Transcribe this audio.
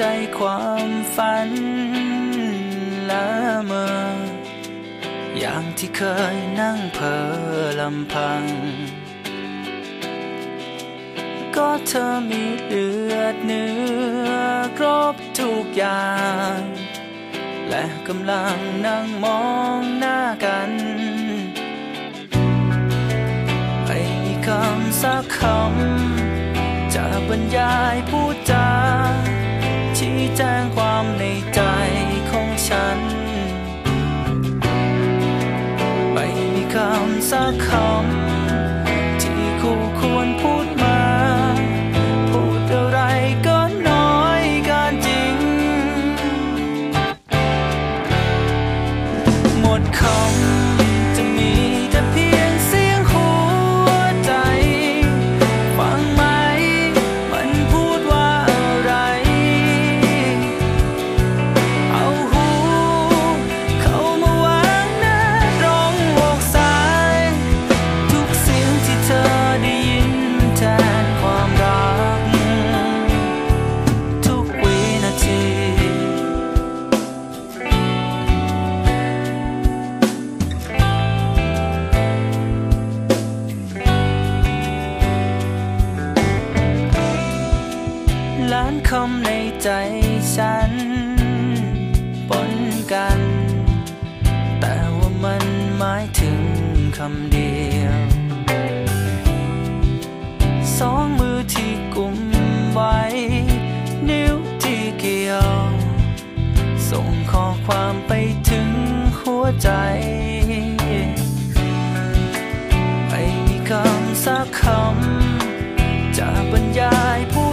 ใช่ความฝันละเมออย่างที่เคยนั่งเพอลำพัง ก็เธอมีเลือดเนื้อครบทุกอย่าง และกำลังนั่งมองหน้ากัน ไม่มีคำสักคำจะบรรยายพูดจา แจงความในใจของฉัน ไม่มีคำสักคำ คำในใจฉันปนกัน แต่ว่ามันหมายถึงคำเดียว สองมือที่กุมไว้ นิ้วที่เกี่ยว ส่งข้อความไปถึงหัวใจ ไม่มีคำสักคำจะบรรยายพู